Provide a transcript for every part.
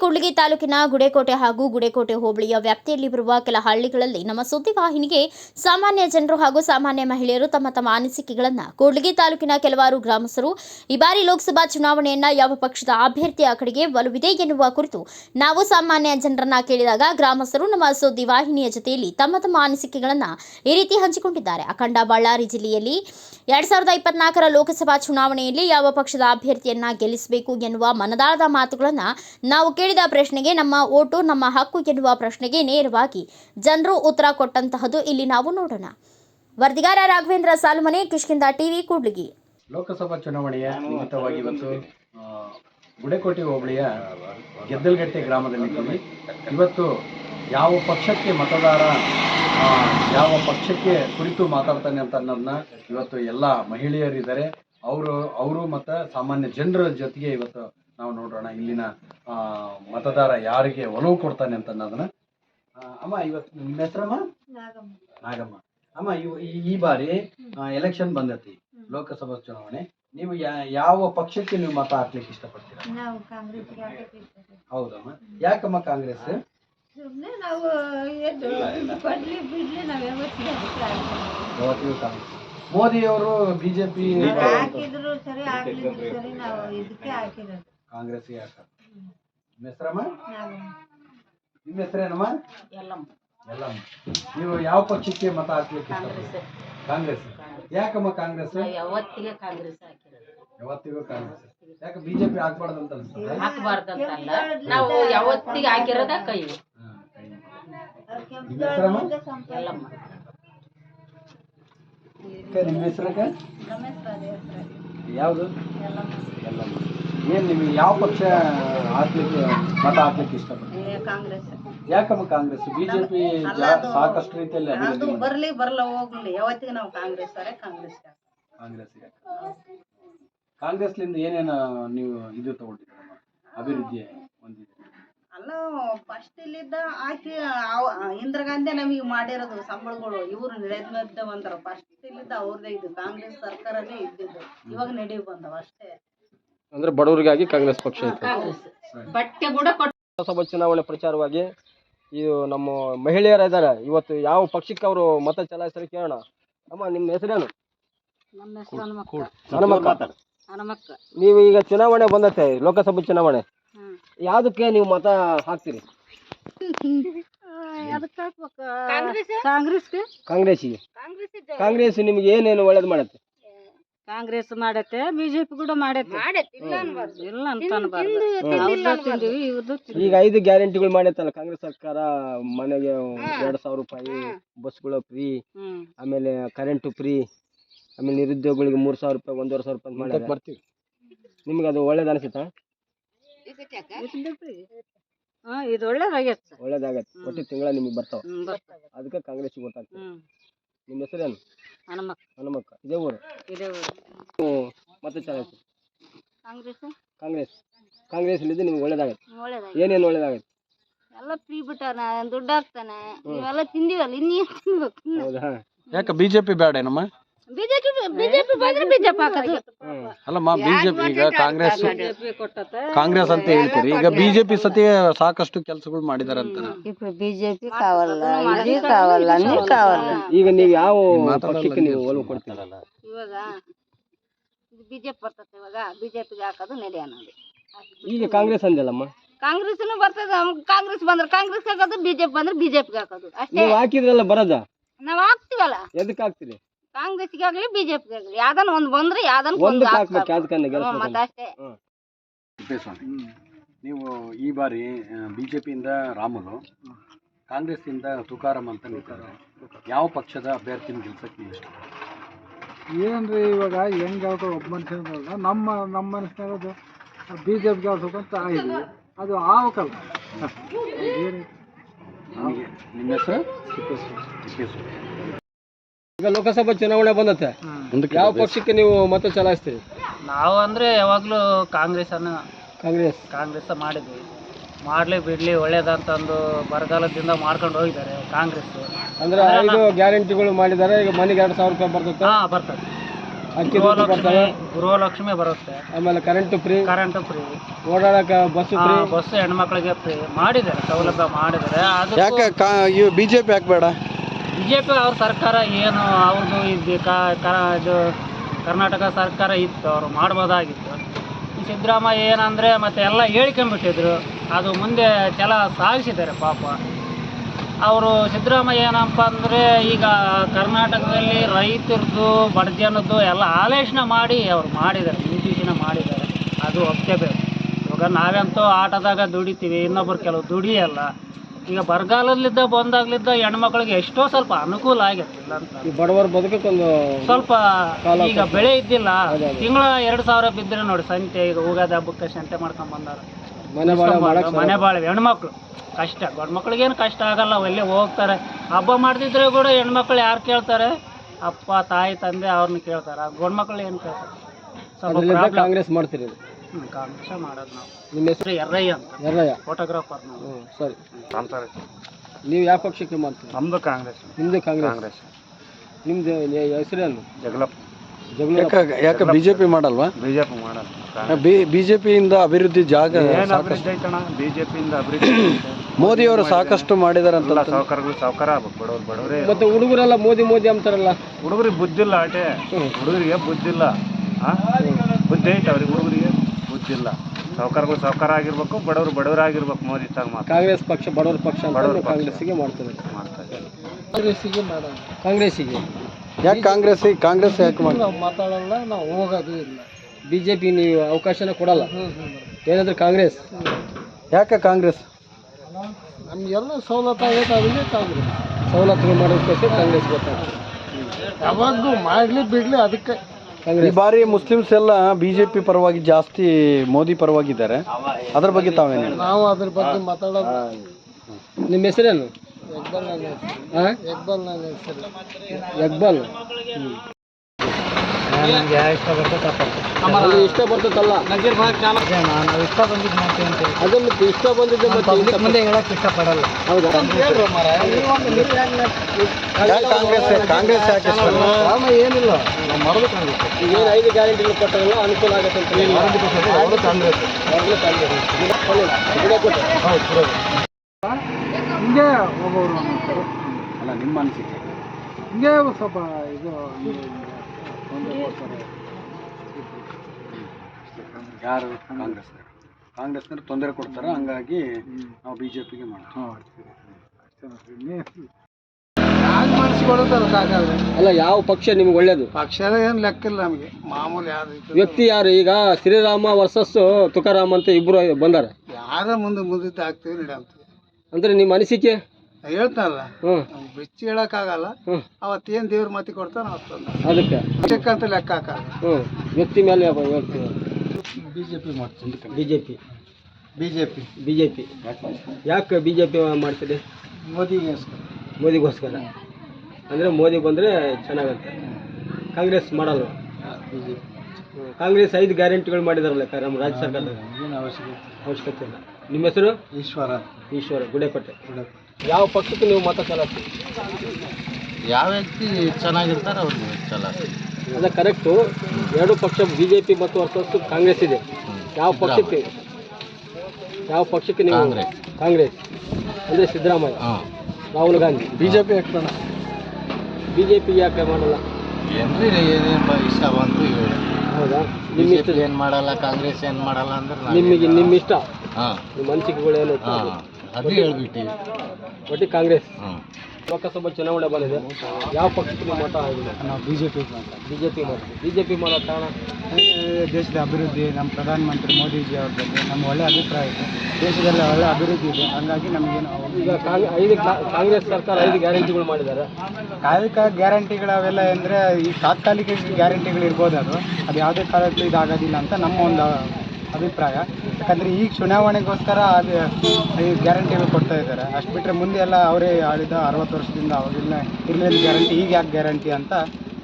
ಕೂಡ್ಲಿಗಿ ತಾಲೂಕಿನ ಗುಡೇಕೋಟೆ ಹಾಗೂ ಗುಡೇಕೋಟೆ ಹೋಬಳಿಯ ವ್ಯಾಪ್ತಿಯಲ್ಲಿ ಬರುವ ಕೆಲ ಹಳ್ಳಿಗಳಲ್ಲಿ ನಮ್ಮ ಸುದ್ದಿವಾಹಿನಿಗೆ ಸಾಮಾನ್ಯ ಜನರು ಹಾಗೂ ಸಾಮಾನ್ಯ ಮಹಿಳೆಯರು ತಮ್ಮ ತಮ್ಮ ಅನಿಸಿಕೆಗಳನ್ನು ಕೂಡ್ಲಿಗಿ ತಾಲೂಕಿನ ಕೆಲವಾರು ಗ್ರಾಮಸ್ಥರು ಈ ಬಾರಿ ಲೋಕಸಭಾ ಚುನಾವಣೆಯನ್ನ ಯಾವ ಪಕ್ಷದ ಅಭ್ಯರ್ಥಿಯ ಕಡೆಗೆ ಒಲವಿದೆ ಎನ್ನುವ ಕುರಿತು ನಾವು ಸಾಮಾನ್ಯ ಜನರನ್ನ ಕೇಳಿದಾಗ ಗ್ರಾಮಸ್ಥರು ನಮ್ಮ ಸುದ್ದಿವಾಹಿನಿಯ ಜೊತೆಯಲ್ಲಿ ತಮ್ಮ ತಮ್ಮ ಅನಿಸಿಕೆಗಳನ್ನ ಈ ರೀತಿ ಹಂಚಿಕೊಂಡಿದ್ದಾರೆ. ಅಖಂಡ ಬಳ್ಳಾರಿ ಜಿಲ್ಲೆಯಲ್ಲಿ ಎರಡ್ ಸಾವಿರದ ಇಪ್ಪತ್ನಾಲ್ಕರ ಲೋಕಸಭಾ ಚುನಾವಣೆಯಲ್ಲಿ ಯಾವ ಪಕ್ಷದ ಅಭ್ಯರ್ಥಿಯನ್ನ ಗೆಲ್ಲಿಸಬೇಕು ಎನ್ನುವ ಮನದಾಳದ ಮಾತುಗಳನ್ನು ನಾವು ಕೇಳಿದ ಪ್ರಶ್ನೆಗೆ ನಮ್ಮ ಓಟು, ನಮ್ಮ ಹಕ್ಕು ಎನ್ನುವ ಪ್ರಶ್ನೆಗೆ ನೇರವಾಗಿ. ಜನರು ಉತ್ತರ ಕೊಟ್ಟಂತಹದ್ದು ಇಲ್ಲಿ ನಾವು ನೋಡೋಣ. ವರದಿಗಾರ ರಾಘವೇಂದ್ರ ಸಾಲ್ಮನೆ ಕಿಷ್ಕಿಂದ ಟಿವಿ ಕೂಡ್ಲಿಗಿ. ಲೋಕಸಭಾ ಚುನಾವಣೆಯ ನಿಮಿತ್ತವಾಗಿ ಇವತ್ತು ಗುಡೆಕೋಟೆ ಗುಡೇಕೋಟೆ ಹೋಬಳಿಯ ಗೆದ್ದಲ್ಗಟ್ಟೆ ಗ್ರಾಮದಲ್ಲಿ ಇವತ್ತು ಯಾವ ಪಕ್ಷಕ್ಕೆ ಮತದಾರ ಯಾವ ಪಕ್ಷಕ್ಕೆ ಕುರಿತು ಮಾತಾಡ್ತಾನೆ ಅಂತ ಅನ್ನೋದನ್ನ ಇವತ್ತು ಎಲ್ಲ ಮಹಿಳೆಯರಿದ್ದಾರೆ. ಅವರು ಅವರು ಮತ್ತು ಸಾಮಾನ್ಯ ಜನರ ಜೊತೆಗೆ ಇವತ್ತು ನಾವು ನೋಡೋಣ ಇಲ್ಲಿನ ಮತದಾರ ಯಾರಿಗೆ ಒಲವು ಕೊಡ್ತಾನೆ ಅಂತ ಅನ್ನೋದನ್ನ ಅಮ್ಮ ಇವತ್ತು ನಿಮ್ಮ ಹೆಸರಮ್ಮ? ನಾಗಮ್ಮ. ಅಮ್ಮ ಇವ್- ಈ- ಬಾರಿ ಎಲೆಕ್ಷನ್ ಬಂದತಿ ಲೋಕಸಭಾ ಚುನಾವಣೆ. ನೀವು ಯಾವ ಪಕ್ಷಕ್ಕೆ ನೀವು ಮತ ಹಾಕ್ಲಿಕ್ಕೆ ಇಷ್ಟಪಡ್ತೀರಾ? ಹೌದಮ್ಮ. ಯಾಕಮ್ಮ ಕಾಂಗ್ರೆಸ್? ನಾವು ಕೊಡ್ಲಿ ಬಿಡ್ಲಿ ಯಾವತ್ತಿಗೆ ಕಾಂಗ್ರೆಸ್. ಮೋದಿ ಅವರು ಬಿಜೆಪಿ ಹಾಕಿದ್ರು ಸರಿ ಹಾಕ್ಲಿದ್ರು ಸರಿ ನಾವು ಇದಕ್ಕೆ ಹಾಕಿರೋದು. ಕಾಂಗ್ರೆಸ್ಗೆ ಹಾಕ ನಿಮ್ಮ ಹೆಸರಮ್ಮ? ನಾವು ನಿಮ್ಮ ಹೆಸರೇನಮ್ಮ? ಎಲ್ಲಮ್ಮ ನೀವು ಯಾವ ಪಕ್ಷಕ್ಕೆ ಮತ ಹಾಕ್ಲಿಕ್ಕೆ ಕಾಂಗ್ರೆಸ್. ಯಾಕಮ್ಮ ಕಾಂಗ್ರೆಸ್? ಯಾವತ್ತಿಗೆ ಕಾಂಗ್ರೆಸ್ ಯಾವತ್ತಿಗೂ ಕಾಂಗ್ರೆಸ್. ಯಾಕೆ ಬಿಜೆಪಿ ಹಾಕ್ಬಾರ್ದು ಅಂತ ಅನ್ಸುತ್ತೆ? ಹಾಕ್ಬಾರ್ದಂತಲ್ಲ ನಾವು ಯಾವತ್ತಿಗೆ ಹಾಕಿರೋದ ಕೈ ನಿಮ್ಮ ಹೆಸರಮ್ಮ? ಎಲ್ಲಮ್ಮ ನಿಮ್ಮ ಹೆಸರಕ್ಕ? ಯಾವುದು? ಎಲ್ಲಮ್ಮ ಎಲ್ಲ ಏನು ನಿಮಗೆ ಯಾವ ಪಕ್ಷ ಹಾಕ್ಲಿಕ್ಕೆ ಮತ ಹಾಕ್ಲಿಕ್ಕೆ ಇಷ್ಟಪಡ್ತೀವಿ ಏ, ಕಾಂಗ್ರೆಸ್. ಯಾಕಮ್ಮ ಕಾಂಗ್ರೆಸ್? ಬಿಜೆಪಿ ಸಾಕಷ್ಟು ರೀತಿಯಲ್ಲಿ ಅದು ಅಭಿವೃದ್ಧಿ ಮಾಡಿದೆ. ಬರ್ಲಿ ಬರಲ್ಲ ಹೋಗ್ಲಿ. ಯಾವತ್ತಿಗೆ ನಾವು ಕಾಂಗ್ರೆಸ್ ಅವರೇ ಕಾಂಗ್ರೆಸ್ ಕಾಂಗ್ರೆಸ್ ಕಾಂಗ್ರೆಸ್ಲಿಂದ ಏನೇನು ನೀವು ಇದು ತಗೊಂಡಿದ್ದೀರಮ್ಮ ಅಭಿವೃದ್ಧಿ ಹೊಂದಿದೆ? ಅಲ್ಲ ಫಸ್ಟ್ ಇಲ್ಲಿದ್ದ ಆಕೆ ಅವ- ಇಂದಿರಾ ಗಾಂಧಿ ನಮಗೆ ಮಾಡಿರೋದು ಸಂಬಳಗಳು. ಇವ್ರು ನಡೆದ ಬಂದ್ರು ಫಸ್ಟ್ ಇಲ್ಲಿದ್ದ ಅವ್ರದೇ ಇದು. ಕಾಂಗ್ರೆಸ್ ಸರ್ಕಾರನೇ ಇದ್ದಿದ್ದು. ಇವಾಗ ನಡಿ ಬಂದವ ಅಷ್ಟೇ. ಅಂದ್ರೆ ಬಡವರಿಗಾಗಿ ಕಾಂಗ್ರೆಸ್ ಪಕ್ಷ ಐತೆ. ಕಾಂಗ್ರೆಸ್. ಬಟ್ಟೆ ಕೂಡ ಕೊಟ್ಟು ಲೋಕಸಭಾ ಚುನಾವಣೆ ಪ್ರಚಾರವಾಗಿ ಇದು ನಮ್ಮ ಮಹಿಳೆಯರ ಇದ್ದಾರೆ. ಇವತ್ತು ಯಾವ ಪಕ್ಷಕ್ಕೆ ಅವರು ಮತ ಚಲಾಯಿಸ್ತಾರೆ ಕೇಳೋಣ. ಅಮ್ಮ ನಿಮ್ಮ ಹೆಸರೇನು? ನಮ್ಮ ಹೆಸರು ಹನುಮಕ್ಕ. ಹನುಮಕ್ಕ. ಹನುಮಕ್ಕ. ನೀವು ಈಗ ಚುನಾವಣೆ ಬಂದತ್ತೆ ಲೋಕಸಭಾ ಚುನಾವಣೆ. ಯಾವುದಕ್ಕೆ ನೀವು ಮತ ಹಾಕ್ತೀರಿ? ಕಾಂಗ್ರೆಸ್? ಕಾಂಗ್ರೆಸ್ಗೆ. ಕಾಂಗ್ರೆಸ್ಸಿಗೆ. ಕಾಂಗ್ರೆಸ್ ನಿಮ್ಗೆ ಏನೇನು ಒಳ್ಳೇದು ಮಾಡುತ್ತೆ? ಕಾಂಗ್ರೆಸ್ ಮಾಡತ್ತೆ ಬಿಜೆಪಿ ಕೂಡ ಮಾಡೈತಿ ಇಲ್ಲ ಅನ್ಬಾರ್ದು. ಅಂತ ಅನ್ಬಾರ್ದು. ಅವ್ರ್ದು ತಿಂದಿವಿ ಇವ್ರದ್ದು ಈಗ ಐದು ಗ್ಯಾರಂಟಿಗಳು ಮಾಡೈತಲ್ಲ ಕಾಂಗ್ರೆಸ್ ಸರ್ಕಾರ ಮನೆಗೆ ಎರಡು ಸಾವಿರ ರೂಪಾಯಿ ಬಸ್ಗಳು ಫ್ರೀ ಆಮೇಲೆ ಕರೆಂಟ್ ಫ್ರೀ ಆಮೇಲೆ ನಿರುದ್ಯೋಗಿಗಳಿಗೆ ಮೂರ್ ಸಾವಿರ ರೂಪಾಯಿ ಒಂದೂವರೆ ಸಾವಿರ ರೂಪಾಯಿ ಮಾಡಿ ಬರ್ತೀವಿ ನಿಮ್ಗೆ ಅದು ಒಳ್ಳೇದು ಅನಿಸುತ್ತಾ ಹಾ ಇದು ಒಳ್ಳೇದಾಗೈತೆ ಒಳ್ಳೇದಾಗತ್ತೆ. ಒಟ್ಟು ತಿಂಗಳ ನಿಮಗೆ ಬರ್ತಾವ. ಅದಕ್ಕೆ ಕಾಂಗ್ರೆಸ್ ಗೊತ್ತಾಗ್ತದೆ. ನಿಮ್ಮ ಹೆಸರೇನು? ಹನುಮಕ್ಕ. ಹನುಮಕ್ಕ. ಇದೇ ಊರು? ಇದೇ ನೀವು ಮತ್ತೆ ಚೆನ್ನಾಗಿ ಕಾಂಗ್ರೆಸ್. ಕಾಂಗ್ರೆಸ್ ಕಾಂಗ್ರೆಸ್ ಕಾಂಗ್ರೆಸ್ಲಿದ್ದು ನಿಮ್ಗೆ ಒಳ್ಳೇದಾಗತ್ತೆ. ಒಳ್ಳೇದಾಗ ಏನೇನು ಒಳ್ಳೇದಾಗತ್ತೆ? ಎಲ್ಲ ಫ್ರೀ ಬಿಟ್ಟಾನ ದುಡ್ಡು ಹಾಕ್ತಾನೆ ಇವೆಲ್ಲ ತಿಂದಿವಲ್ಲ ಇನ್ನೇನು ತಿನ್ಬೇಕು? ಹೌದಾ? ಯಾಕೆ ಬೇಡ ಬೇಡೇನಮ್ಮ ಬಿಜೆಪಿ ಬಿಜೆಪಿ ಬಂದ್ರೆ ಬಿಜೆಪಿ ಹಾಕೋದು ಹ್ಮ್ ಅಲ್ಲಮ್ಮ ಬಿಜೆಪಿ ಈಗ ಕಾಂಗ್ರೆಸ್ ಬಿಜೆಪಿ ಕೊಟ್ಟತೆ ಕಾಂಗ್ರೆಸ್ ಅಂತ ಹೇಳ್ತೀರಿ ಈಗ ಬಿಜೆಪಿ ಸತಿ ಸಾಕಷ್ಟು ಕೆಲಸಗಳು ಮಾಡಿದಾರೆ ಅಂತ ఇప్పుడు బీజేపీ కావాలా ఇది కావాలా అన్ని కావాలా ಈಗ ನೀವು ಯಾವ ಮಾತಾಡಲ್ಲ ಪಕ್ಷಕ್ಕೆ ನೀವು ನೀವು. ಒಲವು ಕೊಡ್ತೀರಲ್ಲ ಇವಾಗ ಇದು ಬಿಜೆಪಿ ಬರ್ತದೆ ಇವಾಗ ಬಿಜೆಪಿಗೆ ಹಾಕೋದು ನಡಿ ಅನ್ನೋದು ಈಗ ಕಾಂಗ್ರೆಸ್ ಅಂದಲ್ಲಮ್ಮ ಕಾಂಗ್ರೆಸ್ನು ಬರ್ತದೆ ನಮ್ಗ್ ಕಾಂಗ್ರೆಸ್ ಬಂದ್ರೆ ಕಾಂಗ್ರೆಸ್ ಹಾಕೋದು ಬಿಜೆಪಿ ಬಂದ್ರೆ ಬಿಜೆಪಿಗೆ ಹಾಕೋದು ಅಷ್ಟೇ ನೀವು ಹಾಕಿದ್ರಲ್ಲ ಬರೋದ ನಾವ್ ಹಾಕ್ತಿವಲ್ಲ ಎದಕ್ಕೆ ಹಾಕ್ತೀರಿ ಕಾಂಗ್ರೆಸ್ಗೆ ಆಗ್ಲಿ ಬಿಜೆಪಿಗೆ ಆಗ್ಲಿ ಯಾವ್ದನ್ ಒಂದ್ ಬಂದ್ರೆ ಯಾವ್ದನ್ ಒಂದ್ ಮತ್ತಷ್ಟೇ. ಹಾಕ್ಬೇಕು ಗೆಲ್ಸ್ಬೇಕಲ್ಲ ಮತ್ತೆ ತಿಪ್ಪೇಸ್ವಾಮಿ ನೀವು ಈ ಬಾರಿ ಬಿಜೆಪಿಯಿಂದ ರಾಮುಲು ಕಾಂಗ್ರೆಸ್ಸಿಂದ ತುಕಾರಾಮ್ ಅಂತ ನಿಂತಿದ್ದಾರೆ. ಯಾವ ಪಕ್ಷದ ಅಭ್ಯರ್ಥಿನ ಗೆಲ್ಸಕ್ಕೆ ನೀವು ಇಷ್ಟ ಏನ್ರಿ ಇವಾಗ ಹೆಂಗ್ ಯಾವ್ದೋ ಒಬ್ಬ ಮನುಷ್ಯನ ನಮ್ಮ ನಮ್ಮ ಮನಸ್ಸಿನಾಗ ಅದು ಬಿ ಜೆ ಪಿ ಅಂತ ಆಗಿದೆ ಅದು ಆವಕಲ್ಲ ಏನು ನಿಮಗೆ ನಿಮ್ಮ ಹೆಸರು? ತಿಪ್ಪೇಸ್ವಾಮಿ ಈಗ ಲೋಕಸಭಾ ಚುನಾವಣೆ ಬಂದತ್ತೆ ಯಾವ ಪಕ್ಷಕ್ಕೆ ನೀವು ಮತ ಚಲಾಯಿಸ್ತೀರಿ? ನಾವು ಅಂದರೆ ಯಾವಾಗಲೂ ಕಾಂಗ್ರೆಸ್ಸನ್ನು ಕಾಂಗ್ರೆಸ್. ಕಾಂಗ್ರೆಸ್ ಮಾಡಿದ್ವಿ. ಮಾಡಲಿ ಬಿಡಲಿ ಒಳ್ಳೇದಂತಂದು ಬರಗಾಲದಿಂದ ಮಾಡ್ಕೊಂಡು ಹೋಗಿದ್ದಾರೆ ಕಾಂಗ್ರೆಸ್ ಅಂದ್ರೆ ಐದು ಗ್ಯಾರಂಟಿಗಳು ಮಾಡಿದ್ದಾರೆ. ಈಗ ಮನೆಗೆ ಎರಡು ಸಾವಿರ ರೂಪಾಯಿ ಬರ್ತದೆ ಹಾಂ ಬರ್ತದೆ. ಅಕ್ಕಿ ದುಡ್ಡು ಗೃಹಲಕ್ಷ್ಮಿ ಬರ್ತವೆ ಗೃಹಲಕ್ಷ್ಮಿ ಬರುತ್ತೆ. ಆಮೇಲೆ ಕರೆಂಟ್ ಫ್ರೀ ಕರೆಂಟ್ ಫ್ರೀ ಓಡಾಡಕ ಬಸ್ ಫ್ರೀ ಬಸ್ ಹೆಣ್ಮಕ್ಳಿಗೆ ಫ್ರೀ ಮಾಡಿದ್ದಾರೆ ಸೌಲಭ್ಯ ಮಾಡಿದ್ದಾರೆ. ಅದು ಯಾಕೆ ಕಾ ಬಿ ಜೆ ಪಿ ಯಾಕೆ ಜೆ ಬಿಜೆಪಿ ಅವ್ರ ಸರ್ಕಾರ ಏನು ಅವ್ರದ್ದು ಇದು ಇದು ಕರ್ನಾಟಕ ಸರ್ಕಾರ ಇತ್ತು, ಅವರು ಮಾಡ್ಬೋದಾಗಿತ್ತು. ಸಿದ್ದರಾಮಯ್ಯ ಏನಂದರೆ ಮತ್ತೆ ಎಲ್ಲ ಹೇಳ್ಕೊಂಬಿಟ್ಟಿದ್ರು ಅದು ಮುಂದೆ ಕೆಲ ಸಾಗಿಸಿದ್ದಾರೆ ಪಾಪ. ಅವರು ಸಿದ್ದರಾಮಯ್ಯ ಏನಪ್ಪ ಅಂದರೆ ಈಗ ಕರ್ನಾಟಕದಲ್ಲಿ ರೈತರದ್ದು ಬಡಜನದ್ದು ಎಲ್ಲ ಆಲೋಚನೆ ಮಾಡಿ ಅವ್ರು ಮಾಡಿದ್ದಾರೆ ನಿರ್ದೇಶನ ಮಾಡಿದ್ದಾರೆ. ಅದು ಒಪ್ಕೋಬೇಕು ಇವಾಗ ನಾವಂತೂ ಆಟದಾಗ ದುಡಿತೀವಿ, ಇನ್ನೊಬ್ರು ಕೆಲವು ದುಡಿಯಲ್ಲ. ಈಗ ಬರಗಾಲದಲ್ಲಿದ್ದ ಬಂದಾಗ್ಲಿದ್ದ ಹೆಣ್ಮಕ್ಳಿಗೆ ಎಷ್ಟೋ ಸ್ವಲ್ಪ ಅನುಕೂಲ ಆಗೈತೆ ಇಲ್ಲ ಅಂತ. ಈ ಬಡವರ ಬದುಕಕ್ಕೊಂದು ಸ್ವಲ್ಪ ಈಗ ಬೆಳೆ ಇದ್ದಿಲ್ಲ. ತಿಂಗಳ ಎರಡು ಸಾವಿರ ಬಿದ್ದರೆ ನೋಡಿ ಸಂತೆ ಈಗ ಉಗಾದ ಹಬ್ಬಕ್ಕೆ ಸಂತೆ ಮಾಡ್ಕೊಂಡ್ ಬಂದಾರ. ಮನೆ ಬಾಳೆ ಹೆಣ್ಮಕ್ಳು. ಕಷ್ಟ. ಗಂಡು ಮಕ್ಳಿಗೇನು ಕಷ್ಟ ಆಗಲ್ಲ ಅವೆಲ್ಲೇ ಹೋಗ್ತಾರೆ. ಹಬ್ಬ ಮಾಡ್ತಿದ್ರೆ ಕೂಡ ಹೆಣ್ಮಕ್ಳು ಯಾರು ಕೇಳ್ತಾರೆ? ಅಪ್ಪ ತಾಯಿ ತಂದೆ ಅವ್ರನ್ನ ಕೇಳ್ತಾರೆ. ಗಂಡು ಮಕ್ಳು ಏನು ಕೇಳ್ತಾರೆ? ಕಾಂಗ್ರೆಸ್ ಮಾಡ್ತೀರಿ ಕಾಂಗ್ರೆಸ್ ಮಾಡೋದು ನಾವು. ನಿಮ್ಮ ಹೆಸರು? ಎರ್ರಯ್ಯ ಅಂತ. ಎರ್ರಯ್ಯ. ಫೋಟೋಗ್ರಾಫರ್ ನಾವು. ಸರಿ. ಸರಿ ನೀವು ಯಾವ ಪಕ್ಷಕ್ಕೆ ಮಾಡ್ತೀರಿ ನಮ್ದು ಕಾಂಗ್ರೆಸ್. ನಿಮ್ದು ಕಾಂಗ್ರೆಸ್. ನಿಮ್ದು ಹೆಸರೇನು? ಜಗಳಪ್ಪ. ಜಗಳೂರಪ್ಪ ಯಾಕೆ ಬಿಜೆಪಿ ಬಿ ಜೆ ಪಿ ಮಾಡಲ್ವಾ? ಬಿಜೆಪಿ ಮಾಡಲ್ಲ. ಬಿ ಜೆ ಪಿಯಿಂದ ಅಭಿವೃದ್ಧಿ ಜಾಗ ಏನು ಅಭಿವೃದ್ಧಿ ಐತಣ ಬಿಜೆಪಿಯಿಂದ ಅಭಿವೃದ್ಧಿ ಮೋದಿ ಅವರು ಸಾಕಷ್ಟು ಮಾಡಿದಾರೆ ಅಂತ ಸಾವುಕಾರಗಳು ಸಾವುಕಾರ ಆಗ್ಬೇಕು. ಬಡವ್ರು ಬಡವ್ರೆ ಮತ್ತೆ ಹುಡುಗರೆಲ್ಲ ಮೋದಿ ಮೋದಿ ಅಂತಾರಲ್ಲ. ಹುಡುಗರಿಗೆ ಬುದ್ಧಿಲ್ಲ ಆಟೆ. ಹುಡುಗರಿಗೆ ಬುದ್ಧಿಲ್ಲ. ಆ? ಬುದ್ಧಿ ಐತೆ ಅವ್ರಿಗೆ. ಹುಡುಗರಿಗೆ ಬುದ್ಧಿಲ್ಲ ಸಾವುಕಾರಗಳು ಸಾವುಕಾರ ಆಗಿರ್ಬೇಕು ಬಡವರು ಬಡವರು ಆಗಿರ್ಬೇಕು ಮೋದಿ ತಾಗ ಮಾತ್ರ. ಕಾಂಗ್ರೆಸ್ ಪಕ್ಷ ಬಡವರ ಪಕ್ಷ ಅಂತ ಬಡವ್ರ ಪಕ್ಷ. ಕಾಂಗ್ರೆಸ್ಸಿಗೆ ಮಾಡ್ತಾರೆ ಮಾಡ್ತಾರೆ ಕಾಂಗ್ರೆಸ್ಸಿಗೆ ಮಾಡೋಣ ಕಾಂಗ್ರೆಸ್ಸಿಗೆ? ಯಾಕೆ ಕಾಂಗ್ರೆಸ್ ಕಾಂಗ್ರೆಸ್ ಯಾಕೆ ಮಾಡಿ ನಾವು ಮಾತಾಡಲ್ಲ ನಾವು ಹೋಗೋದು ಇಲ್ಲ. ಬಿಜೆಪಿ ನೀವು ಅವಕಾಶನ ಕೊಡಲ್ಲ. ಏನಂದ್ರೆ ಕಾಂಗ್ರೆಸ್? ಯಾಕೆ ಕಾಂಗ್ರೆಸ್? ನಮಗೆಲ್ಲ ಸವಲತ್ತು ಆಗೈತೆ ಅದನ್ನೇ ಕಾಂಗ್ರೆಸ್. ಸವಲತ್ತುಗಳು ಮಾಡೋದಕ್ಕೋಸ್ಕರ ಕಾಂಗ್ರೆಸ್ ಗೊತ್ತಾಗ್ತದೆ. ಯಾವಾಗಲೂ ಮಾಡಲಿ ಬಿಡಲಿ ಅದಕ್ಕೆ ಈ ಬಾರಿ ಮುಸ್ಲಿಮ್ಸ್ ಎಲ್ಲ ಬಿಜೆಪಿ ಪರವಾಗಿ ಜಾಸ್ತಿ ಮೋದಿ ಪರವಾಗಿದ್ದಾರೆ. ಅದ್ರ ಬಗ್ಗೆ ತಾವೇನು ನಾವು ಅದ್ರ ಬಗ್ಗೆ ಮಾತಾಡೋದು ನಿಮ್ಮ ಹೆಸರೇನು? ಎಕ್ಬಲ್ ನನ್ನ ಹೆಸರು. ಹಾಂ? ಎಕ್ಬಲ್ ನನ್ನ ಹೆಸರು ಎಕ್ಬಲ್ ನನಗೆ ಇಷ್ಟ ಬರ್ತೈತಪ್ಪ ಅದು ಇಷ್ಟ ಬರ್ತದಲ್ಲ ನಾವು ಇಷ್ಟ ಬಂದಿದ್ದು ಮಾಡ್ತೀವಿ ಅಂತ ಅದು ಮತ್ತೆ ಇಷ್ಟ ಬಂದಿದ್ದು ಮತ್ತೆ ಮುಂದೆ ಹೇಳಕ್ ಇಷ್ಟಪಡಲ್ಲ. ಹೌದಾ? ಕಾಂಗ್ರೆಸ್ ಕಾಂಗ್ರೆಸ್ ಯಾಕೆ ಇಷ್ಟ? ರಾಮ ಏನಿಲ್ಲ. ಈಗ ಏನು ಐದು ಗ್ಯಾರಂಟಿಗಳು ಕೊಟ್ಟಾರಲ್ಲ ಅನುಕೂಲ ಆಗುತ್ತೆ ಅಂತ ಹೇಳಿ. ಅವರು ಕಾಂಗ್ರೆಸ್. ಕಾಂಗ್ರೆಸ್. ಹಿಂಗೆ ಹೋಗೋರು. ಅಲ್ಲ ನಿಮ್ಮ ಅನಿಸಿಕೆ. ಹಿಂಗೆ ಸ್ವಲ್ಪ ಇದು ಹಿಂಗೆ ಹಿಂಗೆ ತೊಂದ್ರೆ ಕೊಡ್ತಾರೆ ಯಾರು? ಕಾಂಗ್ರೆಸ್ ಕಾಂಗ್ರೆಸ್ನವ್ರು ತೊಂದರೆ ಕೊಡ್ತಾರೆ ಹಂಗಾಗಿ ನಾವು ಬಿಜೆಪಿಗೆ ಮಾಡ್ತೀವಿ. ಯಾರು ಮಾಡಿಸ್ಕೊಳ್ಳೋದು ಅದಕ್ಕಾಗಲ್ಲ ಅಲ್ಲ ಯಾವ ಪಕ್ಷ ನಿಮ್ಗೆ ಒಳ್ಳೇದು? ಪಕ್ಷದ ಏನು ಲೆಕ್ಕಿಲ್ಲ ನಮಗೆ. ಮಾಮೂಲಿ ಯಾರು ವ್ಯಕ್ತಿ ಯಾರು? ಈಗ ಶ್ರೀರಾಮ ವರ್ಸಸ್ ತುಕಾರಾಮ್ ಅಂತ ಇಬ್ರು ಬಂದಾರ. ಯಾರ ಮುಂದೆ ಮುಂದಿದ್ದು ಆಗ್ತೀವಿ ನಡೆಯುತ್ತೆ ಅಂದ್ರೆ ನಿಮ್ಮ ಅನಿಸಿಕೆ? ಹೇಳ್ತಾರಲ್ಲ ಹ್ಮ್. ಬಿಚ್ಚಿ ಹೇಳಕ್ಕಾಗಲ್ಲ. ಹ್ಮ್. ಏನ್ ದೇವ್ರ ಮತಿ ಕೊಡ್ತಾನ ಅವತ್ತೊಂದು ಅದಕ್ಕೆ. ಅಂತ ಲೆಕ್ಕ ಹಾಕಲ್ಲ ಹ್ಮ್. ವ್ಯಕ್ತಿ ಮೇಲೆ ಹೇಳ್ತೀವಿ. ಬಿ ಜೆ ಪಿ ಮಾಡ್ತೀನಿ. BJP. B J P BJP. ಯಾಕೆ ಬಿಜೆಪಿ ಮಾಡ್ತೀರಿ? ಮೋದಿಗೋಸ್ಕರ. ಮೋದಿಗೋಸ್ಕರ. ಅಂದ್ರೆ ಮೋದಿ ಬಂದ್ರೆ ಚೆನ್ನಾಗತ್ತೆ. ಕಾಂಗ್ರೆಸ್ ಮಾಡಲ್ಲ. ಕಾಂಗ್ರೆಸ್ ಐದು ಗ್ಯಾರಂಟಿಗಳು ಮಾಡಿದಾರಲ್ಲ ಕ- ನಮ್ಮ ರಾಜ್ಯ ಸರ್ಕಾರದಾಗ ಏನು ಅವಶ್ಯಕತೆ ಅವಶ್ಯಕತೆ ಇಲ್ಲ. ನಿಮ್ಮ ಹೆಸರು? ಈಶ್ವರ ಈಶ್ವರ ಗುಡೇಪಟ್ಟೆ ಯಾವ ಪಕ್ಷಕ್ಕೆ ನೀವು ಮತ ಚಲಾಯಿಸಿ? ಯಾವ ವ್ಯಕ್ತಿ ಚೆನ್ನಾಗಿರ್ತಾರೆ ಅವ್ರಿಗೆ ಚಲಾಯಿಸಿ. ಅದ ಕರೆಕ್ಟು ಎರಡು ಪಕ್ಷ ಬಿ ಜೆ ಪಿ ಮತ್ತು ವರ್ಸಸ್ ಕಾಂಗ್ರೆಸ್ ಇದೆ. ಯಾವ ಪಕ್ಷಕ್ಕೆ? ಯಾವ ಪಕ್ಷಕ್ಕೆ ನೀವು? ಕಾಂಗ್ರೆಸ್. ಅಂದರೆ ಸಿದ್ದರಾಮಯ್ಯ. ರಾಹುಲ್ ಗಾಂಧಿ. ಬಿಜೆಪಿ ಯಾಕೆ ಜೆ ಬಿಜೆಪಿ ಯಾಕೆ ಮಾಡಲ್ಲ? ಏನ್ರಿ ಏನೇನು ಇಷ್ಟ ಬಂತು ಹೌದಾ? ನಿಮ್ಮ ಇಷ್ಟ? ಏನು ಮಾಡಲ್ಲ ಕಾಂಗ್ರೆಸ್ ಏನು ಮಾಡಲ್ಲ ಅಂದ್ರೆ ನಿಮಗೆ ನಿಮ್ಮ ಇಷ್ಟ? ಹಾಂ. ನಿಮ್ಮ ಅನಿಸಿಕೆಗಳು ಏನು ಹಾಂ. ಅದು ಹೇಳ್ಬಿಟ್ಟು. ಒಟ್ಟಿ ಕಾಂಗ್ರೆಸ್. ಲೋಕಸಭಾ ಚುನಾವಣೆ ಬಂದಿದೆ. ಯಾವ ಪಕ್ಷಕ್ಕೆ ನೀವು ಮತ ಆಗಿದೆ ನಾವು ಬಿಜೆಪಿ ಬಿಜೆಪಿ ಮತ ಬಿಜೆಪಿ ಮಾಡೋ ಕಾರಣ? ದೇಶದ ಅಭಿವೃದ್ಧಿ ನಮ್ಮ ಪ್ರಧಾನಮಂತ್ರಿ ಮೋದಿಜಿ ಅವ್ರ ಬಗ್ಗೆ ನಮ್ಮ ಒಳ್ಳೆ ಅಭಿಪ್ರಾಯ ಇದೆ. ದೇಶದಲ್ಲಿ ಒಳ್ಳೆ ಅಭಿವೃದ್ಧಿ ಇದೆ. ಹಂಗಾಗಿ ನಮಗೇನು ಈಗ ಐದು ಕಾ- ಕಾಂಗ್ರೆಸ್ ಸರ್ಕಾರ ಐದು ಗ್ಯಾರಂಟಿಗಳು ಮಾಡಿದ್ದಾರೆ. ಕಾಯಕ ಗ್ಯಾರಂಟಿಗಳು ಅವೆಲ್ಲ ಅಂದರೆ ಈ ತಾತ್ಕಾಲಿಕ ಗ್ಯಾರಂಟಿಗಳು ಇರ್ಬೋದು ಅದು. ಅದು ಯಾವುದೇ ಕಾಲಕ್ಕೂ ಇದಾಗೋದಿಲ್ಲ ಅಂತ ನಮ್ಮ ಒಂದು ಅಭಿಪ್ರಾಯ. ಯಾಕಂದರೆ ಈಗ ಚುನಾವಣೆಗೋಸ್ಕರ ಅದು ಈ ಗ್ಯಾರಂಟಿಗಳು ಕೊಡ್ತಾ ಇದ್ದಾರೆ. ಅಷ್ಟು ಬಿಟ್ಟರೆ ಮುಂದೆ ಎಲ್ಲ ಅವರೇ ಆಳಿದ ಅರವತ್ತು ವರ್ಷದಿಂದ ಅವಾಗಿಲ್ಲ ಇರಲಿಲ್ಲ ಗ್ಯಾರಂಟಿ ಈಗ ಯಾಕೆ ಗ್ಯಾರಂಟಿ ಅಂತ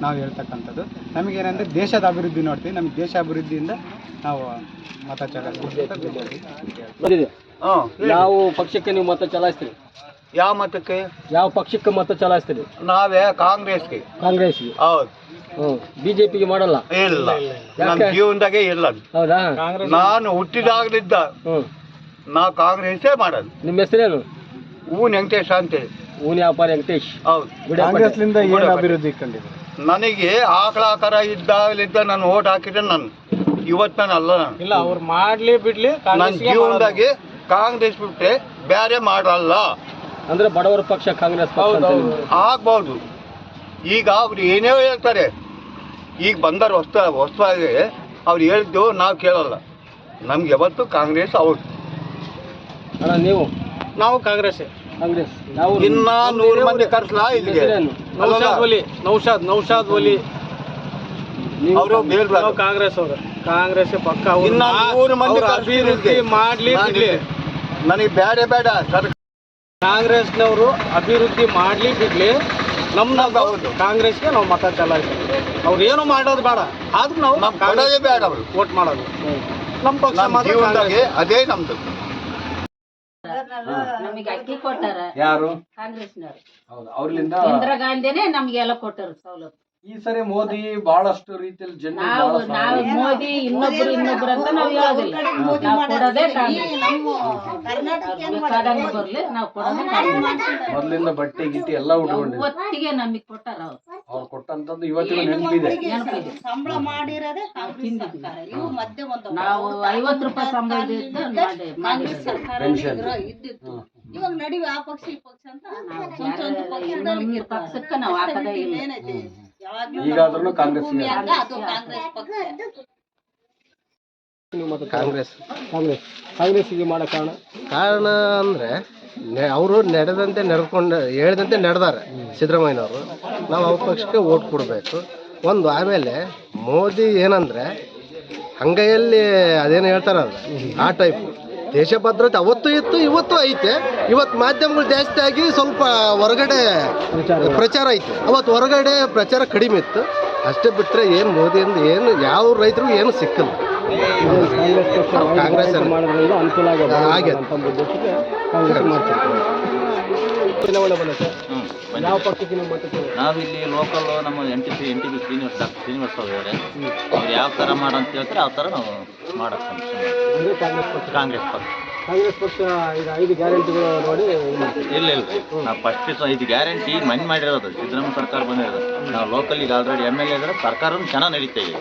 ನಾವು ಹೇಳ್ತಕ್ಕಂಥದ್ದು. ನಮಗೇನಂದರೆ ದೇಶದ ಅಭಿವೃದ್ಧಿ ನೋಡ್ತೀವಿ. ನಮಗೆ ದೇಶ ಅಭಿವೃದ್ಧಿಯಿಂದ ನಾವು ಮತ ಚಲಾಯಿಸ್ತೀವಿ. ಯಾವ ಪಕ್ಷಕ್ಕೆ ನೀವು ಮತ ಚಲಾಯಿಸ್ತೀರಿ? ಯಾವ ಮತಕ್ಕೆ? ಯಾವ ಪಕ್ಷಕ್ಕೆ ಮತ ಚಲಾಯಿಸ್ತೀರಿ? ನಾವೇ ಕಾಂಗ್ರೆಸ್ಗೆ. ಕಾಂಗ್ರೆಸ್ಗೆ. ಹೌದು. ಹ್ಞೂ ಬಿ ಜೆ ಪಿಗೆ ಮಾಡಲ್ಲ ಇಲ್ಲ. ನನ್ನ? ಜೀವನದಾಗೆ ಇಲ್ಲ. ಅದು. ಹೌದಾ ನಾನು ಹುಟ್ಟಿದಾಗಲಿದ್ದ. ನಾ ನಾವು ಕಾಂಗ್ರೆಸ್ಸೇ ಮಾಡೋದು ನಿಮ್ಮ ಹೆಸರೇನು? ಹೂ ವೆಂಕಟೇಶ ಅಂತೇಳಿ ಊನ್ ವ್ಯಾಪಾರಿ ವೆಂಕಟೇಶ್. ಹೌದು. ಕಾಂಗ್ರೆಸ್ಲಿಂದ ಏನು ಅಭಿವೃದ್ಧಿ ಕಂಡಿದೆ ನನಗೆ ಆಕಳ ಆಕಾರ ಇದ್ದಾಗಲಿದ್ದ ನಾನು ಓಟ್ ಹಾಕಿದ್ರೆ ನಾನು. ಇವತ್ತು ನಾನು ಅಲ್ಲ ನಾನು. ಇಲ್ಲ ಅವ್ರು ಮಾಡ್ಲಿ ಬಿಡ್ಲಿ ನನ್ನ ಜೀವನದಾಗೆ ಕಾಂಗ್ರೆಸ್ ಬಿಟ್ಟೆ ಬೇರೆ ಮಾಡಲ್ಲ. ಅಂದ್ರೆ ಬಡವರ ಪಕ್ಷ ಕಾಂಗ್ರೆಸ್ ಪಕ್ಷ ಅಂತ. ಆಗ್ಬೋದು. ಈಗ ಅವ್ರು ಏನೇ ಹೇಳ್ತಾರೆ. ಈಗ ಬಂದರು ಹೊಸ ಹೊಸದಾಗಿ ಅವ್ರು ಹೇಳಿದ್ದು ನಾವು ಕೇಳಲ್ಲ. ನಮ್ಗೆ ಯಾವತ್ತು ಕಾಂಗ್ರೆಸ್ ಅವ್ರು ಅಣ್ಣ ನೀವು? ನಾವು ಕಾಂಗ್ರೆಸ್ ಕಾಂಗ್ರೆಸ್. ನಾವು ಇನ್ನ ನೂರು ಮಂದಿ ಕರ್ಸ್ಲಾ ಇಲ್ಲಿಗೆ? ನೌಶಾದ್ ಒಲಿ ನೌಶಾದ್ ನೌಶಾದ್ ಒಲಿ. ಅವರು ನಾವು ಕಾಂಗ್ರೆಸ್ ಅವರು. ಕಾಂಗ್ರೆಸ್ ಪಕ್ಕ ಅವ್ರು. ಇನ್ನ ನೂರು ಮಂದಿ ಅವ್ರು ಕರ್ಸ್ತೀನಿ ಅಭಿವೃದ್ಧಿ ಇಲ್ಲಿಗೆ. ಮಾಡ್ಲಿ ಬಿಡ್ಲಿ. ನನಗೆ ಬೇಡ ಬೇಡ ಸರ್ ಕಾಂಗ್ರೆಸ್ನವರು ಅಭಿವೃದ್ಧಿ ಮಾಡ್ಲಿ ಬಿಡ್ಲಿ. ನಮ್ನ ಹೌದು. ಕಾಂಗ್ರೆಸ್ಗೆ ನಾವು ಮತ ಚಲಾಯಿಸ್ತೀವಿ. ಅವ್ರು ಏನು ಮಾಡೋದು ಬೇಡ. ಆದ್ರೂ ನಾವು ನಮ್ ಕೊಡೋದೇ ಬೇಡ ಅವರು. ವೋಟ್ ಮಾಡೋದು. ನಮ್ಮ ಪಕ್ಷ ನಮ್ಮ ಮಾತ್ರ ಜೀವನದಾಗೆ ಅದೇ ನಮ್ದು. ನಮಗೆ ಅಕ್ಕಿ ಕೊಟ್ಟಾರ. ಯಾರು? ಕಾಂಗ್ರೆಸ್ನವ್ರು. ಹೌದು ಅವ್ರಿಂದ ಇಂದಿರಾ ಗಾಂಧಿನೇ ನಮ್ಗೆಲ್ಲ ಕೊಟ್ಟರು ಸವಲತ್ತು ಈ ಸರಿ ಮೋದಿ ಬಹಳಷ್ಟು ರೀತಿಯಲ್ಲಿ ಜನ ನಾವು ನಾವು ಮೋದಿ ಇನ್ನೊಬ್ರು ಇನ್ನೊಬ್ರು ಅಂತ ನಾವು ಹೇಳೋದಿಲ್ಲ. ನಾವು ಕೊಡೋದೇ ಕಾಂಗ್ರೆಸ್ ಬರ್ಲಿ ನಾವು ಕೊಡೋದೇ ಮೊದಲಿಂದ ಬಟ್ಟೆ ಗಿಟ್ಟಿ ಎಲ್ಲ ಉಟ್ಕೊಂಡು ಇವತ್ತಿಗೆ ನಮಗೆ ಕೊಟ್ಟಾರ ಅವ್ರು. ಅವ್ರು ಕೊಟ್ಟಂತದ್ದು ಇವತ್ತಿಗೂ ನೆನಪಿದೆ. ಸಂಬಳ ಮಾಡಿರೋದೇ ಬಂದವು ನಾವು ಐವತ್ತು ರೂಪಾಯಿ ಸಂಬಳ ಇದ್ದು ಸರ್ಕಾರ Pension. ಇದ್ದಿತ್ತು. ಇವಾಗ ನಡಿವೆ ಆ ಪಕ್ಷ ಈ ಪಕ್ಷ ಅಂತ. ಪಕ್ಷಕ್ಕೆ ನಾವು ಹಾಕದೇ ಇಲ್ಲ. ಈಗಾದ್ರೂ ಕಾಂಗ್ರೆಸ್ ಕಾಂಗ್ರೆಸ್ ಕಾಂಗ್ರೆಸ್ ಕಾಂಗ್ರೆಸ್ಗೆ ಮಾಡೋ ಕಾರಣ? ಕಾರಣ ಅಂದರೆ ಅವರು ನಡೆದಂತೆ ನಡ್ಕೊಂಡು ಹೇಳಿದಂತೆ ನಡೆದಾರೆ ಸಿದ್ದರಾಮಯ್ಯನವರು. ನಾವು ಅವ್ರ ಪಕ್ಷಕ್ಕೆ ಓಟ್ ಕೊಡಬೇಕು. ಒಂದು ಆಮೇಲೆ ಮೋದಿ ಏನಂದರೆ ಹಂಗೈಯಲ್ಲಿ ಅದೇನು ಹೇಳ್ತಾರಲ್ಲ ಆ ಟೈಪ್ ದೇಶ ಭದ್ರತೆ ಅವತ್ತು ಇತ್ತು ಇವತ್ತು ಐತೆ. ಇವತ್ತು ಮಾಧ್ಯಮಗಳು ಜಾಸ್ತಿ ಆಗಿ ಸ್ವಲ್ಪ ಹೊರಗಡೆ ಪ್ರಚಾರ. ಐತೆ. ಅವತ್ತು ಹೊರಗಡೆ ಪ್ರಚಾರ ಕಡಿಮೆ ಇತ್ತು. ಅಷ್ಟೇ ಬಿಟ್ಟರೆ ಏನು ಮೋದಿಯಿಂದ ಏನು ಯಾವ ರೈತರಿಗೂ ಏನು ಸಿಕ್ಕಲ್ಲ. ಕಾಂಗ್ರೆಸ್ ಅನುಕೂಲ? ನಾವು ಇಲ್ಲಿ ಲೋಕಲ್ ನಮ್ಮ N T P N T P Srinivasa doctor Srinivasa ಅವ್ರು ಇದ್ದಾರೆ ಅವ್ರು ಯಾವ ಥರ ಮಾಡು ಅಂತ ಹೇಳ್ತಾರೆ ಆ ಥರ ನಾವು ಮಾಡೋಕ್ಕೆ ಅಂದ್ರೆ ಕಾಂಗ್ರೆಸ್ ಪಕ್ಷ. ಕಾಂಗ್ರೆಸ್ ಪಕ್ಷ. ಕಾಂಗ್ರೆಸ್ ಪಕ್ಷ ಈಗ ಐದು ಗ್ಯಾರಂಟಿಗಳು ನೋಡಿ ಇದು. ಇಲ್ಲ ಇಲ್ಲ. ನಾವು ಫಸ್ಟ್ ಇದು ಗ್ಯಾರಂಟಿ ಮನ್ ಮಾಡಿರೋದು. ಸಿದ್ದರಾಮಯ್ಯ ಸರ್ಕಾರ ಬಂದಿರೋದು. ನಾವು ಲೋಕಲ್ ಈಗ ಆಲ್ರೆಡಿ ಎಂ ಎಲ್ ಎ ಇದ್ರೆ ಸರ್ಕಾರನೂ ಚೆನ್ನಾಗಿ ನಡೀತಾ ಇದೆ.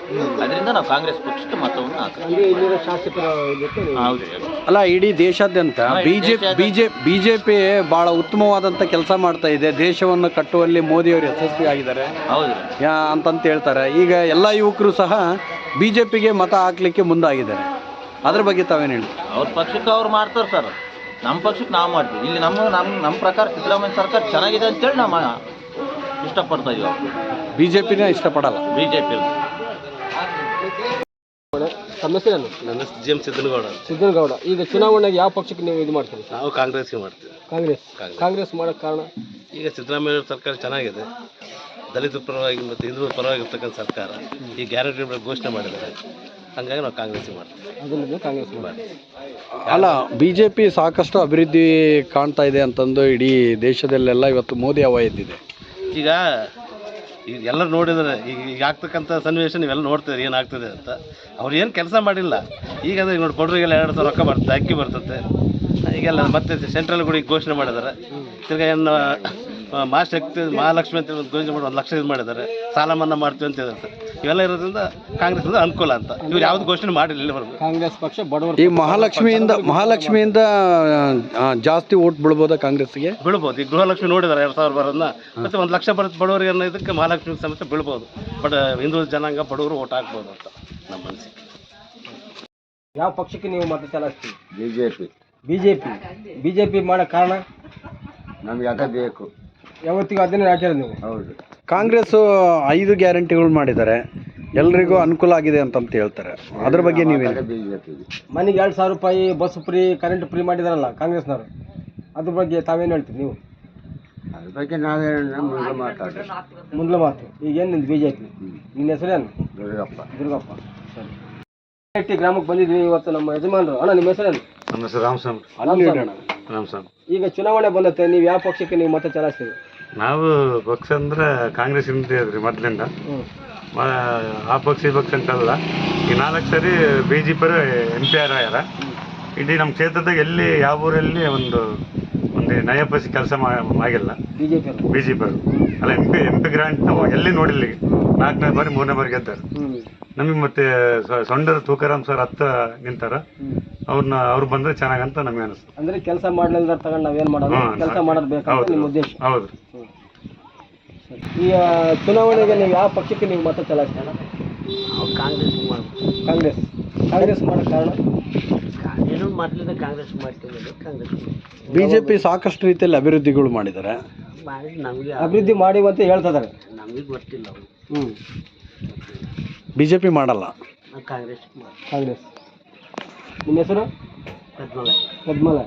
ಅದರಿಂದ ನಾವು ಕಾಂಗ್ರೆಸ್ ಪಕ್ಷಕ್ಕೆ ಮತವನ್ನು ಹಾಕೋದು ಅಂದ್ರೆ ಇಲ್ಲಿರೋ ಶಾಸಕರ ಇದಕ್ಕೆ ನೀವು- ಹೌದು ಅಲ್ಲ ಇಡೀ ದೇಶಾದ್ಯಂತ ಹಾ, ಇಡೀ ಬಿಜೆಪಿ ದೇಶಾದ್ಯಂತ. ಬಿಜೆ ಬಿಜೆಪಿ ಬಹಳ ಉತ್ತಮವಾದಂತ ಕೆಲಸ ಮಾಡ್ತಾ ಇದೆ. ದೇಶವನ್ನು ಕಟ್ಟುವಲ್ಲಿ ಮೋದಿಯವರು ಯಶಸ್ವಿ ಆಗಿದ್ದಾರೆ. ಹೌದು. ಯಾ ಅಂತಂತ ಹೇಳ್ತಾರೆ. ಈಗ ಎಲ್ಲ ಯುವಕರು ಸಹ ಬಿಜೆಪಿಗೆ ಮತ ಹಾಕ್ಲಿಕ್ಕೆ ಮುಂದಾಗಿದ್ದಾರೆ. ಅದ್ರ ಬಗ್ಗೆ ತಾವೇನು ಹೇಳಿ? ಅವ್ರ ಪಕ್ಷಕ್ಕೆ ಅವ್ರು ಮಾಡ್ತಾರೆ ಸರ್. ನಮ್ಮ ಪಕ್ಷಕ್ಕೆ ನಾವು ಮಾಡ್ತೀವಿ. ಇಲ್ಲಿ ನಮ್ಮ ನಮ್ಮ ನಮ್ಮ ಪ್ರಕಾರ ಸಿದ್ದರಾಮಯ್ಯ ಸರ್ಕಾರ ಚೆನ್ನಾಗಿದೆ ಅಂತೇಳಿ ನಮ್ಮ ಇಷ್ಟಪಡ್ತಾ ಇದೀವಿ ಪಿನೇ ಇಷ್ಟಪಡಲ್ಲ. ಬಿ ಜೆ ಪಿ ತಮ್ಮ ಹೆಸರೇನು? ನನ್ನ ಜಿ ಎಂ ಸಿದ್ದನಗೌಡ. ಸಿದ್ದನಗೌಡ. ಈಗ ಚುನಾವಣೆಗೆ ಯಾವ ಪಕ್ಷಕ್ಕೆ ನೀವು ಇದು ಮಾಡ್ತೀರಿ? ನಾವು ಕಾಂಗ್ರೆಸ್ಗೆ ಮಾಡ್ತೀವಿ. ಕಾಂಗ್ರೆಸ್. ಕಾಂಗ್ರೆಸ್. ಮಾಡೋಕ್ಕೆ ಕಾರಣ? ಈಗ ಸಿದ್ದರಾಮಯ್ಯ ಸರ್ಕಾರ ಚೆನ್ನಾಗಿದೆ. ದಲಿತ ಪರವಾಗಿ ಮತ್ತು ಹಿಂದೂ ಪರವಾಗಿರ್ತಕ್ಕಂಥ ಸರ್ಕಾರ. ಈ ಗ್ಯಾರಂಟಿ ಘೋಷಣೆ ಮಾಡಿದ್ದಾರೆ. ಹಂಗಾಗಿ ನಾವು ಕಾಂಗ್ರೆಸ್ ಮಾಡ್ತೀವಿ. ಅದನ್ನು ಕಾಂಗ್ರೆಸ್ ಮಾಡ್ತೀವಿ. ಅಲ್ಲ ಬಿ ಜೆ ಪಿ ಸಾಕಷ್ಟು ಅಭಿವೃದ್ಧಿ ಕಾಣ್ತಾ ಇದೆ ಅಂತಂದು ಇಡೀ ದೇಶದಲ್ಲೆಲ್ಲ ಇವತ್ತು ಮೋದಿ ಅವ ಎದ್ದಿದೆ. ಈಗ ಈಗ ಎಲ್ಲರೂ ನೋಡಿದ್ರೆ ಈಗ ಈಗ ಆಗ್ತಕ್ಕಂಥ ಸನ್ನಿವೇಶ ನೀವೆಲ್ಲ ನೋಡ್ತೀರಿ ಏನಾಗ್ತದೆ ಅಂತ. ಅವ್ರು ಏನು ಕೆಲಸ ಮಾಡಿಲ್ಲ. ಈಗ ಅದೇ ನೋಡಿ ಕೊಡ್ರಿಗೆಲ್ಲ ಎರಡು ಸಾವಿರ ರೊಕ್ಕ ಬರ್ತದೆ ಅಕ್ಕಿ ಬರ್ತದೆ. ಈಗೆಲ್ಲ ಮತ್ತೆ ಸೆಂಟ್ರಲ್ ಕೂಡ ಈಗ ಘೋಷಣೆ ಮಾಡಿದ್ದಾರೆ ತಿರ್ಗಾ ಏನು ಮಹಾಶಕ್ತಿ ಮಹಾಲಕ್ಷ್ಮಿ ಅಂತ ಒಂದು ಘೋಷಣೆ ಮಾಡಿ ಒಂದು ಲಕ್ಷ ಇದು ಮಾಡಿದ್ದಾರೆ. ಸಾಲ ಮನ್ನಾ ಮಾಡ್ತೀವಿ ಅಂತ ಹೇಳಿದ್ರು ಇವೆಲ್ಲ ಇರೋದ್ರಿಂದ ಕಾಂಗ್ರೆಸ್ ಅನುಕೂಲ ಅಂತ. ಇವ್ರು ಯಾವ್ದು ಘೋಷಣೆ ಮಾಡಿರಲಿಲ್ಲ ಕಾಂಗ್ರೆಸ್ ಪಕ್ಷ ಬಡವರು ಈ ಮಹಾಲಕ್ಷ್ಮಿಯಿಂದ ಮಹಾಲಕ್ಷ್ಮಿಯಿಂದ ಜಾಸ್ತಿ ಓಟ್ ಬಿಡ್ಬೋದಾ ಕಾಂಗ್ರೆಸ್ಗೆ? ಬೀಳ್ಬೋದು. ಈ ಗೃಹಲಕ್ಷ್ಮಿ ನೋಡಿದ್ದಾರೆ ಎರಡು ಸಾವಿರ ಬರೋದನ್ನ. ಮತ್ತೆ ಒಂದು ಲಕ್ಷ ಬರುತ್ತೆ ಬಡವರಿಗೆ ಅನ್ನೋ ಇದಕ್ಕೆ ಮಹಾಲಕ್ಷ್ಮಿ ಸಮಸ್ಯೆ ಬೀಳ್ಬೋದು. ಬಟ್ ಹಿಂದೂ ಜನಾಂಗ ಬಡವರು ಓಟ್ ಹಾಕ್ಬೋದು ಅಂತ ನಮ್ಮ ಮನಸ್ಸಿಗೆ. ಯಾವ ಪಕ್ಷಕ್ಕೆ ನೀವು ಮತ ಚಲಾಯಿಸ್ತೀವಿ B J P BJP. BJP ಮಾಡೋ ಕಾರಣ? ನಮ್ಗೆ ಅದ ಬೇಕು ಯಾವತ್ತಿಗೂ ಅದನ್ನೇ ಹಾಕಿರೋದು ನೀವು. ಹೌದು. ಕಾಂಗ್ರೆಸ್ ಐದು ಗ್ಯಾರಂಟಿಗಳು ಮಾಡಿದ್ದಾರೆ. ಎಲ್ರಿಗೂ ಅನುಕೂಲ ಆಗಿದೆ ಅಂತಂತ ಹೇಳ್ತಾರೆ. ಅದ್ರ ಬಗ್ಗೆ ನೀವೇನು? ಪಿ ಮನೆಗೆ ಎರಡು ಸಾವಿರ ರೂಪಾಯಿ ಬಸ್ ಫ್ರೀ ಕರೆಂಟ್ ಫ್ರೀ ಮಾಡಿದಾರಲ್ಲ ಕಾಂಗ್ರೆಸ್ನವರು. ಅದ್ರ ಬಗ್ಗೆ ತಾವೇನು ಹೇಳ್ತೀರಿ ನೀವು? ಅದ್ರ ಬಗ್ಗೆ ನಾವೇ ನಮ್ಮ ಮುಂದ್ಲ ಮಾತು. ಈಗ ಏನು ನಿಂದು ಬಿ ಜೆ ಪಿ ನಿನ್ನ ಹೆಸರೇನು ದುರ್ಗಪ್ಪ. ದುರ್ಗಪ್ಪ. ಸರಿ. ಗ್ರಾಮಕ್ಕೆ ಬಂದಿದ್ವಿ ಇವತ್ತು ನಮ್ಮ ಯಜಮಾನರು. ಅಣ್ಣ ನಿಮ್ಮ ಹೆಸರೇನು ನಮ್ಮ ಹೆಸರು ರಾಮಸ್ವಾಮಿ. ಅಲ್ಲಿ ಇಡೋಣ. ಈಗ ಚುನಾವಣೆ ಬಂದತ್ತೆ ನೀವು ಯಾವ ಪಕ್ಷಕ್ಕೆ ನೀವು ಮತ ಚಲಾಯಿಸ್ತೀರಿ? ನಾವು ಪಕ್ಷ ಅಂದ್ರೆ ಕಾಂಗ್ರೆಸ್ ಹಿಂದೆ ಅದ್ರಿ ಮೊದ್ಲಿಂದ. ಆ ಪಕ್ಷ ಈ ಪಕ್ಷ ಅಂತಲ್ಲ ಈ ನಾಲ್ಕು ಸರಿ B J P M P R ಆಗ್ಯಾರ. ಇಡೀ ನಮ್ಮ ಕ್ಷೇತ್ರದಾಗ ಎಲ್ಲಿ ಯಾವ ಊರಲ್ಲಿ ಒಂದು ಒಂದು ನಯಪಸಿ ಪೈಸೆ ಕೆಲಸ ಆಗಿಲ್ಲ. ಬಿ ಜೆ ಅಲ್ಲ M P M P grant ನಾವು ಎಲ್ಲಿ ನೋಡಿಲ್ಲ ನಾಲ್ಕನೇ ಬಾರಿ ಮೂರನೇ ಬಾರಿ ಗೆದ್ದಾರೆ. ನಮಗೆ ಮತ್ತೆ ಸೊಂಡರ್ ಸೊಂಡರ ತೂಕರಾಮ್ ಸರ್ ಹತ್ತ ನಿಂತಾರ. ಅವ್ರನ್ನ ಅವ್ರು ಬಂದ್ರೆ ಚೆನ್ನಾಗಂತ ನಮಗೆ ಅನಿಸ್ತು ಅಂದ್ರೆ ಕೆಲಸ ಮಾಡಲಿಲ್ಲ ತಗೊಂಡು ನಾವೇನ್ ಮಾಡೋದು. ಕೆಲಸ ಮಾಡೋದು. ನಿಮ್ಮ ಉದ್ದೇಶ. ಹೌದು. ಈ ಚುನಾವಣೆಗೆ ನೀವು ಯಾವ ಪಕ್ಷಕ್ಕೆ ನೀವು ಮತ ಚಲಾಯಿಸ್ತೀರ? ಕಾಂಗ್ರೆಸ್ ಕಾಂಗ್ರೆಸ್. ಕಾಂಗ್ರೆಸ್ ಮಾಡೋ ಕಾರಣ? ಏನು ಮೊದಲಿಂದ ಕಾಂಗ್ರೆಸ್ ಮಾಡ್ತಿರೋದು ಕಾಂಗ್ರೆಸ್ ಬಿಜೆಪಿ ಸಾಕಷ್ಟು ರೀತಿಯಲ್ಲಿ ಅಭಿವೃದ್ಧಿಗಳು ಮಾಡಿದ್ದಾರೆ. ಮಾಡಿ ನಮಗೆ ಅಭಿವೃದ್ಧಿ ಮಾಡಿ ಅಂತ ಹೇಳ್ತಿದ್ದಾರೆ ನಮಗೆ ಗೊತ್ತಿಲ್ಲ ಅವ್ರು ಜೆ ಬಿಜೆಪಿ ಮಾಡಲ್ಲ. ಕಾಂಗ್ರೆಸ್ ಕಾಂಗ್ರೆಸ್. ನಿಮ್ಮ ಹೆಸರು? ಪದ್ಮಲ. ಪದ್ಮಲ.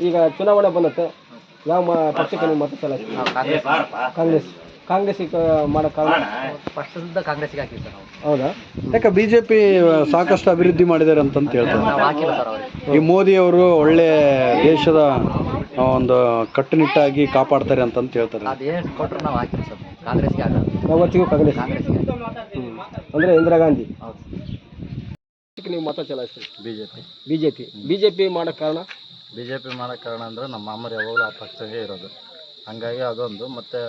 ಈಗ ಚುನಾವಣೆ ಬಂದತ್ತೆ ಯಾವ ಮ- ಪಕ್ಷಕ್ಕೆ ನೀವು ಮತ ಚಲಾಯಿಸ್ತೀರಿ ಕಾಂಗ್ರೆಸ್ ಕಾಂಗ್ರೆಸ್. ಈಗ ಮಾಡೋ ಕಾರಣ ಫಸ್ಟಿಂದ ಕಾಂಗ್ರೆಸ್ಗೆ ಹಾಕಿದ್ದು ನಾವು. ಹೌದಾ? ಯಾಕೆ ಬಿಜೆಪಿ ಸಾಕಷ್ಟು ಅಭಿವೃದ್ಧಿ ಮಾಡಿದ್ದಾರೆ ಅಂತಂತ ಹೇಳ್ತಾರೆ? ಹಾಕಿಲ್ಲ ಸರ್ ಅವ್ರಿಗೆ. ಈ ಮೋದಿ ಅವರು ಒಳ್ಳೆ ದೇಶದ ಆ, ಒಂದು ಕಟ್ಟುನಿಟ್ಟಾಗಿ ಕಾಪಾಡ್ತಾರೆ ಅಂತಂತ ಹೇಳ್ತಾರೆ. ಅದೇನು ಕೊಟ್ಟರು ನಾವು ಹಾಕಿಲ್ಲ ಸರ್. ಕಾಂಗ್ರೆಸ್ಗೆ ಯಾವತ್ತಿಗೂ ಕಾಂಗ್ರೆಸ್. ಕಾಂಗ್ರೆಸ್ಗೆ. ಅಂದ್ರೆ ಇಂದಿರಾ ಗಾಂಧಿ. ನೀವು ಮತ ಚಲಾಯಿಸ್ತೀರಿ? B J P BJP. BJP ಮಾಡೋ ಕಾರಣ? ಬಿ ಜೆ ಪಿ ಕಾರಣ ಅಂದ್ರೆ ನಮ್ಮ ಮಾಮರು ಯಾವಾಗಲೂ ಆ ಪಕ್ಷವೇ ಇರೋದು. ಹಂಗಾಗಿ ಅದೊಂದು. ಮತ್ತೆ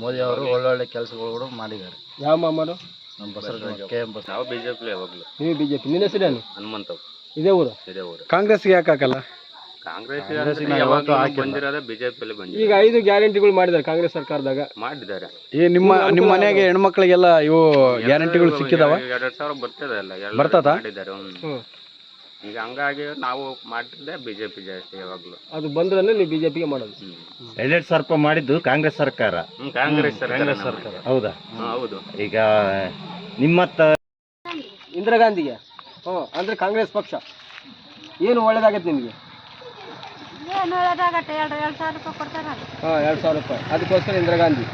ಮೋದಿ ಅವರು ಒಳ್ಳೊಳ್ಳೆ ಕೆಲಸಗಳು ಕೂಡ ಮಾಡಿದ್ದಾರೆ. ಯಾವ ಮಾಮರು ನಮ್ಮ ಬಸವರಾಜ ಕೆ ಎಂ ಬಸ್ ನಾವು ಬಿ ಜೆ ಪಿ ಯಾವಾಗಲೂ ನೀವು ಬಿಜೆಪಿ. ನಿನ್ನ ಹೆಸರೇನು? ಹನುಮಂತ ಇದೇ ಊರು? ಇದೇ ಊರು. ಕಾಂಗ್ರೆಸ್ಗೆ ಯಾಕೆ ಹಾಕಲ್ಲ? ಕಾಂಗ್ರೆಸ್ ಯಾವಾಗಲೂ ಬಂದಿರೋದೇ ಬಂದಿದೆ. ಈಗ ಐದು ಗ್ಯಾರಂಟಿಗಳು ಮಾಡಿದ್ದಾರೆ ಕಾಂಗ್ರೆಸ್ ಸರ್ಕಾರದಾಗ. ಮಾಡಿದ್ದಾರೆ. ಈ ನಿಮ್ಮ ನಿಮ್ಮ ಮನೆಗೆ ಹೆಣ್ಮಕ್ಳಿಗೆಲ್ಲ ಇವು ಗ್ಯಾರಂಟಿಗಳು ಸಿಕ್ಕಿದಾವ? ಎರಡ್ ಸಾವಿರ ಬರ್ತದೆ ಅಲ್ಲ ಎಲ್ಲ ಬರ್ತದಾ? ಮಾಡಿದ್ದಾರೆ ಹ್ಮ್. ಹ್ಮ್. ಈಗ ಹಂಗಾಗಿ ನಾವು ಮಾಡಿದ್ರೆ ಬಿಜೆಪಿ ಜಾಸ್ತಿ ಯಾವಾಗ್ಲೂ. ಅದು ಬಂದ್ರೆ ನೀವು ಬಿಜೆಪಿಗೆ ಮಾಡೋದು. ಸಾವಿರ ರೂಪಾಯಿ ಮಾಡಿದ್ದು ಕಾಂಗ್ರೆಸ್ ಸರ್ಕಾರ. ಹ್ಮ್, ಕಾಂಗ್ರೆಸ್ ಸರ್ಕಾರ ಕಾಂಗ್ರೆಸ್ ಸರ್ಕಾರ. ಹೌದಾ? ಹೌದು. ಈಗ ನಿಮ್ಮತ್ತ ಇಂದಿರಾ ಗಾಂಧಿಗೆ. ಹ್ಞೂ ಅಂದ್ರೆ ಕಾಂಗ್ರೆಸ್ ಪಕ್ಷ. ಏನು ಒಳ್ಳೇದಾಗತ್ತೆ ನಿಮಗೆ ಏನು ಒಳ್ಳೇದಾಗತ್ತೆ ಎರಡು ಎರಡು ಸಾವಿರ ರೂಪಾಯಿ ಕೊಡ್ತಾರಲ್ಲ ಹಾಂ ಎರಡು ಸಾವಿರ ರೂಪಾಯಿ. ಅದಕ್ಕೋಸ್ಕರ ಇಂದಿರಾ ಗಾಂಧಿ.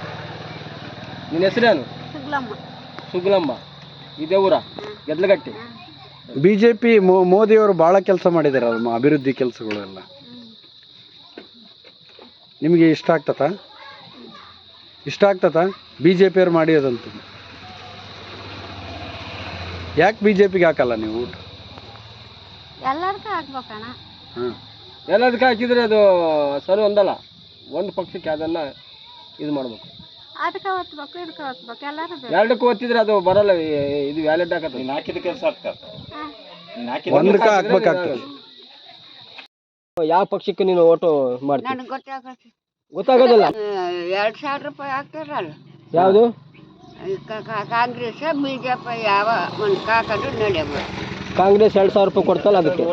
ನಿನ್ನ ಹೆಸರೇನು ಸಿಗ್ಲಮ್ಮ. ಇದೇ ಊರ? ಬಿ ಬಿಜೆಪಿ ಮೋದಿ ಮೋದಿಯವರು ಬಹಳ ಕೆಲಸ ಮಾಡಿದ್ದಾರೆ ಅದು ಅಭಿವೃದ್ಧಿ ಕೆಲಸಗಳೆಲ್ಲ ನಿಮಗೆ ಇಷ್ಟ ಆಗ್ತತಾ ಇಷ್ಟ ಆಗ್ತತಾ ಬಿ ಜೆ ಪಿಯವ್ರು ಮಾಡಿರೋದಂತ? ಯಾಕೆ ಬಿ ಜೆ ಪಿಗೆ ಹಾಕಲ್ಲ ನೀವು ಎಲ್ಲರಿಗೂ ಹಾಕ್ಬೇಕಣ್ಣ ಹಾಂ. ಎಲ್ಲದಕ್ಕೆ ಹಾಕಿದ್ರೆ ಅದು ಸರಿ ಒಂದಲ್ಲ. ಒಂದು ಪಕ್ಷಕ್ಕೆ ಅದನ್ನ ಇದು ಮಾಡ್ಬೇಕು. ಅದಕ್ಕೆ ಒತ್ಬೇಕು ಇದಕ್ಕೆ ಒತ್ಬೇಕು ಎಲ್ಲರೂ ಬೇಕು. ಎರಡಕ್ಕೂ ಒತ್ತಿದ್ರೆ ಅದು ಬರಲ್ಲ ಈ- ಇದು ವ್ಯಾಲಿಡ್ ಆಗತ್ತೆ. ಹಾಕಿದ ಕೆಲಸ ಒಂದಕ್ಕೆ ಹಾಕ್ಬೇಕಾಗ್ತದೆ. ಯಾವ ಪಕ್ಷಕ್ಕೆ ನೀನು ಓಟು ಮಾಡ್ತೀನಿ ನನಗೆ ಗೊತ್ತಾಗತ್ತೆ. ಗೊತ್ತಾಗೋದಿಲ್ಲ. ಎರಡು ಸಾವಿರ ರೂಪಾಯಿ ಹಾಕ್ತಾರಲ್ಲ. ಯಾವುದು? ಕಾಂಗ್ರೆಸ್ ಬಿಜೆಪಿ ಯಾವ ಒಂದು ಕಾಕಂಡು ನಡೆಯಬೇಕು ಕಾಂಗ್ರೆಸ್ ಎರಡು ಸಾವಿರ ರೂಪಾಯಿ ಕೊಡ್ತಲ್ಲ ಅದಕ್ಕೆ.